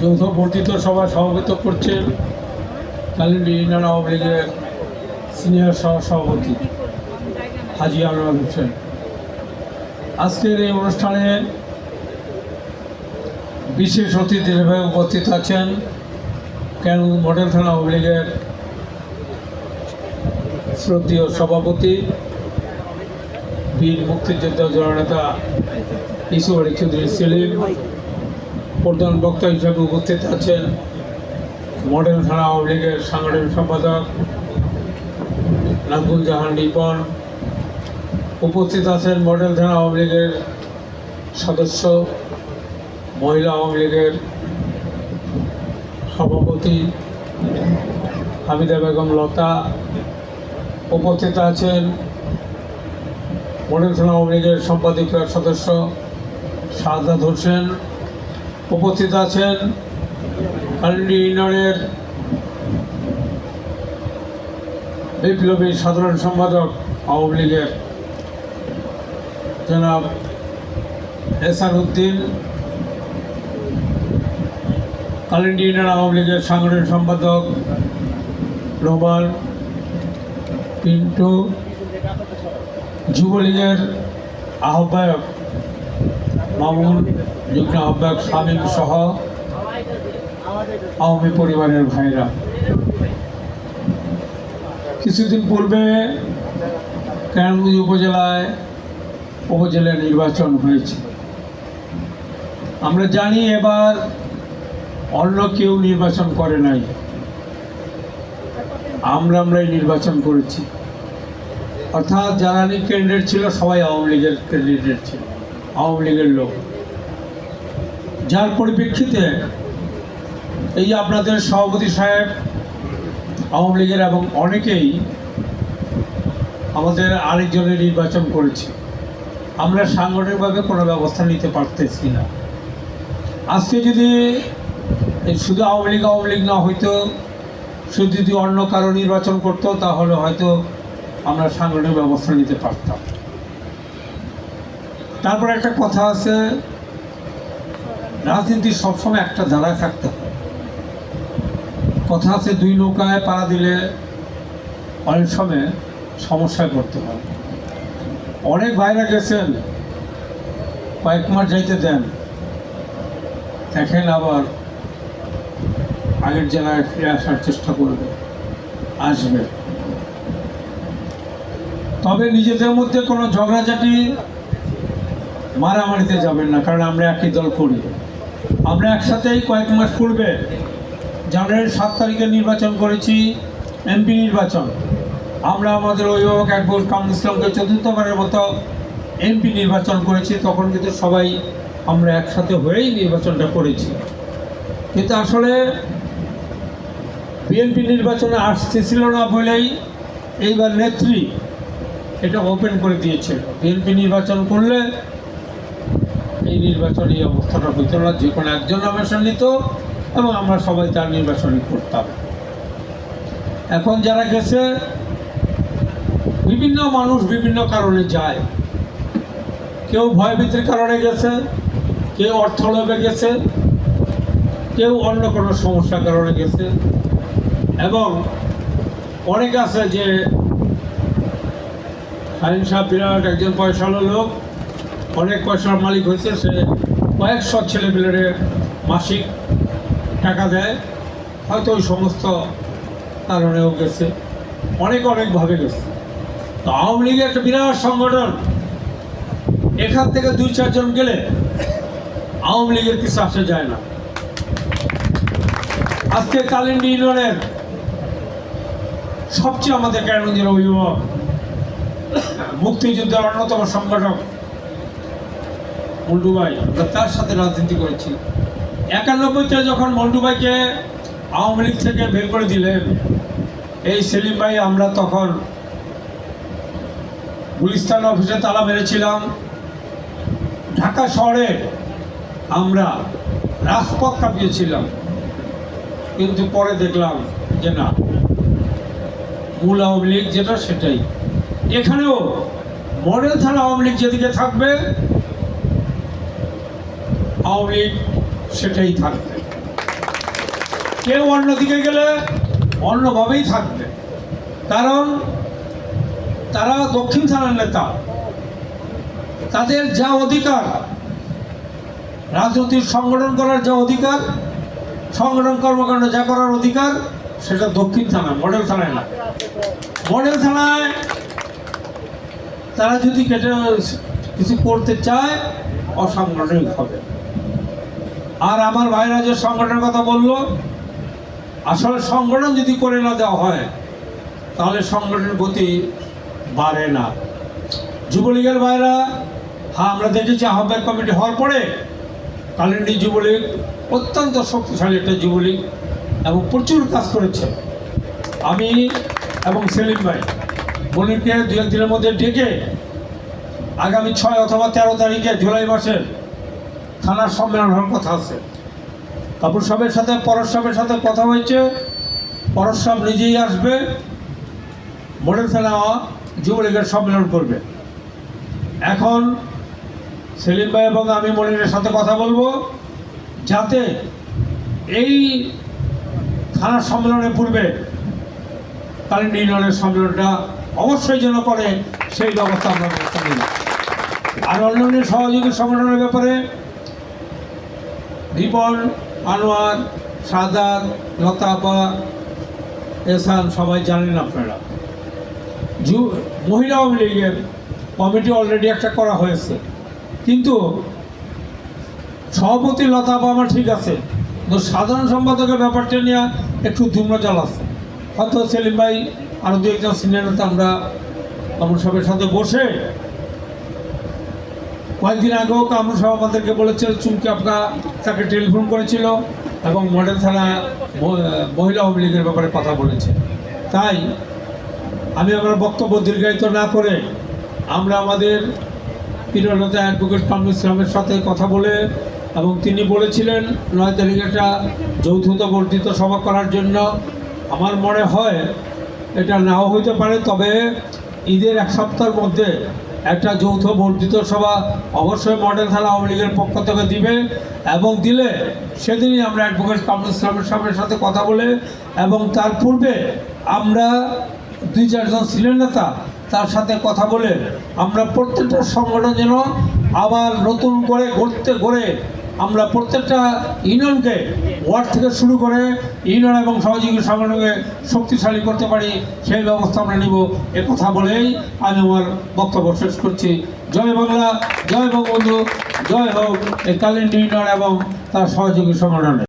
যৌথ বর্ধিত সভা সভাপতিত্ব করছেন কালিন্দি ইউনিয়ন আওয়ামী লীগের সিনিয়র সহ সভাপতি হাজি আনোয়ার হোসেন। আজকের এই অনুষ্ঠানে বিশেষ অতিথি হিসেবে উপস্থিত আছেন কেন মডেল থানা আওয়ামী লীগের শ্রদ্ধীয় সভাপতি, বীর মুক্তিযোদ্ধা জননেতা ইসু আলী চৌধুরী সেলিম প্রধান বক্তা হিসেবে উপস্থিত আছেন মডেল থানা আওয়ামী লীগের সাংগঠনিক সম্পাদক নাজমুল জাহান রিপন। উপস্থিত আছেন মডেল থানা আওয়ামী লীগের সদস্য, মহিলা আওয়ামী লীগের সভাপতি হামিদা বেগম লতা। উপস্থিত আছেন মডেল থানা আওয়ামী লীগের সম্পাদকীয় সদস্য শাহাদ হোসেন। উপস্থিত আছেন কালিন্দি ইউনিয়নের বিপ্লবী সাধারণ সম্পাদক আওয়ামী লীগের জনাব এসার উদ্দিন কালিন্দি ইউনিয়ন আওয়ামী লীগের সাংগঠনিক সম্পাদক রোমান পিন্টু, যুবলীগের আহ্বায়ক মামুন যুগ্ম আহ্বায়ক শামীম সহ আওয়ামী পরিবারের ভাইরা। কিছুদিন পূর্বে কেরানগঞ্জ উপজেলায় উপজেলা নির্বাচন হয়েছে। আমরা জানি এবার অন্য কেউ নির্বাচন করে নাই। আমরা আমরাই নির্বাচন করেছি। অর্থাৎ যারা ক্যান্ডিডেট ছিল, সবাই আওয়ামী লীগের ক্যান্ডিডেট ছিল, আওয়ামী লীগের লোক। যার পরিপ্রেক্ষিতে এই আপনাদের সভাপতি সাহেব, আওয়ামী লীগের এবং অনেকেই আমাদের আরেকজনের নির্বাচন করেছে, আমরা সাংগঠনিকভাবে কোনো ব্যবস্থা নিতে পারতেছি না। আজকে যদি শুধু আওয়ামী লীগ আওয়ামী লীগ না হইতো, শুধু যদি অন্য কারও নির্বাচন করতো, তাহলে হয়তো আমরা সাংগঠনিক ব্যবস্থা নিতে পারতাম। তারপর একটা কথা আছে রাজনীতি সবসময় একটা ধারায় থাকতে হয়। কথা আছে, দুই নৌকায় পাড়া দিলে অনেক সময় সমস্যায় পড়তে হয়। অনেক ভাইরা গেছেন, কয়েক মাস যাইতে দেন। দেখেন আবার আগের জেলায় ফিরে আসার চেষ্টা করবে, আসবে। তবে নিজেদের মধ্যে কোনো ঝগড়াঝাটি, মারামারিতে যাবেন না, কারণ আমরা একই দল করি। আমরা একসাথেই কয়েক মাস পূর্বে জানুয়ারির সাত তারিখে নির্বাচন করেছি, এমপি নির্বাচন। আমরা আমাদের অভিভাবক একবার কামরুল ইসলামকে চতুর্থবারের মতো এমপি নির্বাচন করেছি, তখন কিন্তু সবাই আমরা একসাথে হয়েই নির্বাচনটা করেছি। কিন্তু আসলে বিএনপি নির্বাচনে আসতেছিল না বলেই এইবার নেত্রী এটা ওপেন করে দিয়েছিল বিএনপি নির্বাচন করলে নির্বাচন অবস্থাটা হইত না, যে কোনো একজন নমিনেশন নিত এবং আমরা সবাই তার নির্বাচনই করতাম। এখন যারা গেছে, বিভিন্ন মানুষ বিভিন্ন কারণে যায়। কেউ ভয়ভীতির কারণে গেছে, কেউ অর্থ লোভে গেছে, কেউ অন্য কোনো সমস্যার কারণে গেছে। এবং অনেক আছে যে হারিন সাহেব বিরাট একজন পয়সালো লোক অনেক পয়সার মালিক হয়েছে, সে কয়েকশো ছেলেপিলেরে মাসিক টাকা দেয়। হয়তো ওই সমস্ত কারণেও গেছে। অনেক অনেকভাবে গেছে। তো আওয়ামী লীগের একটা বিরাট সংগঠন, এখান থেকে দুই, চারজন গেলে আওয়ামী লীগের কিছু আসে যায় না। আজকে কালিন্দি ইউনিয়নের সবচেয়ে আমাদের কেরানগঞ্জের অভিভাবক, মুক্তিযুদ্ধের অন্যতম সংগঠক মন্ডুভাই আমরা তার সাথে রাজনীতি করেছি। একানব্বইতে যখন মন্ডুভাইকে আওয়ামী লীগ থেকে বের করে দিলেন এই সেলিম ভাই আমরা তখন গুলিস্তান অফিসে তালা মেরেছিলাম। ঢাকা শহরে আমরা রাজপথ কাঁপিয়েছিলাম। কিন্তু পরে দেখলাম যে না মূল আওয়ামী লীগ যেটা সেটাই। এখানেও মডেল থানা আওয়ামী লীগ যেদিকে থাকবে আওয়ামী লীগ সেটাই থাকবে। কেউ অন্যদিকে গেলে অন্যভাবেই থাকবে। কারণ তারা দক্ষিণ থানার নেতা। তাদের যা অধিকার, রাজনৈতিক সংগঠন করার যা অধিকার, সংগঠন কর্মকাণ্ড যা করার অধিকার, সেটা দক্ষিণ থানায় মডেল থানায় না। মডেল থানায় তারা যদি কেটে কিছু করতে চায়, অসাংগঠনিক হবে। আর আমার ভাইরা যে সংগঠনের কথা বলল, আসলে সংগঠন যদি করে না দেওয়া হয়, তাহলে সংগঠনের গতি বাড়ে না। যুবলীগের ভাইরা হ্যাঁ আমরা দেখেছি আহ্বায়ক কমিটি হওয়ার পরে কালিন্দি যুবলীগ অত্যন্ত শক্তিশালী একটা যুবলীগ এবং প্রচুর কাজ করেছে। আমি এবং সেলিম ভাই মনিরকে দু একদিনের মধ্যে ডেকে আগামী ছয় অথবা তেরো তারিখে জুলাই মাসের থানার সম্মেলন হওয়ার কথা আছে। কাপুর সাহেবের সাথে পরশ সাহেবের সাথে কথা হয়েছে। পরশ সাহেব নিজেই আসবে। মডেল থানা যুবলীগের সম্মেলন করবে। এখন সেলিম ভাই এবং আমি মনিরের সাথে কথা বলব, যাতে এই থানার সম্মেলনের পূর্বে কারেন্ট ইউনিয়নের সম্মেলনটা অবশ্যই যেন করে, সেই ব্যবস্থা আমরা আর অন্যান্য সহযোগী সংগঠনের ব্যাপারে রিপন, আনোয়ার সাদার লতাপা, এসান, সবাই জানেন আপনারা। যু মহিলা আওয়ামী লীগের কমিটি অলরেডি একটা করা হয়েছে। কিন্তু সভাপতি লতাপা আমার ঠিক আছে তো সাধারণ সম্পাদকের ব্যাপারটা নিয়ে একটু ধূম্রজাল আছে। হয়তো সেলিম ভাই আরও দু একজন সিনিয়র নেতা আমরা কামরুল সাহেবের সাথে বসে কয়েকদিন আগেও কামরুল সাহেব আমাদেরকে বলেছে চুমকি আপনা তাকে টেলিফোন করেছিল এবং মডেল থানা মহিলা আওয়ামী লীগের ব্যাপারে কথা বলেছে। তাই আমি আমার বক্তব্য দীর্ঘায়িত না করে আমরা আমাদের প্রিয়লতা অ্যাডভোকেট কামরুল ইসলামের সাথে কথা বলে এবং তিনি বলেছিলেন, নয় তারিখ একটা যৌথতা বর্ধিত সভা করার জন্য আমার মনে হয় এটা নাও হইতে পারে, তবে ঈদের এক সপ্তাহের মধ্যে একটা যৌথ বর্ধিত সভা অবশ্যই মডেল থানা আওয়ামী লীগের পক্ষ থেকে দিবে এবং দিলে সেদিনই আমরা অ্যাডভোকেট কামরুল ইসলামের সাহেবের সাথে কথা বলে এবং তার পূর্বে আমরা দুই চারজন ছিলেন নেতা তার সাথে কথা বলে আমরা প্রত্যেকটা সংগঠন যেন আবার নতুন করে ঘুরতে গড়ে আমরা প্রত্যেকটা ইউনিয়নকে ওয়ার্ড থেকে শুরু করে ইউনিয়ন এবং সহযোগী সংগঠনকে শক্তিশালী করতে পারি, সেই ব্যবস্থা আমরা নিব। এ কথা বলেই আমি আমার বক্তব্য শেষ করছি। জয় বাংলা, জয় বঙ্গবন্ধু, জয় হোক, এই কালিন্দি ইউনিয়ন এবং তার সহযোগী সংগঠনের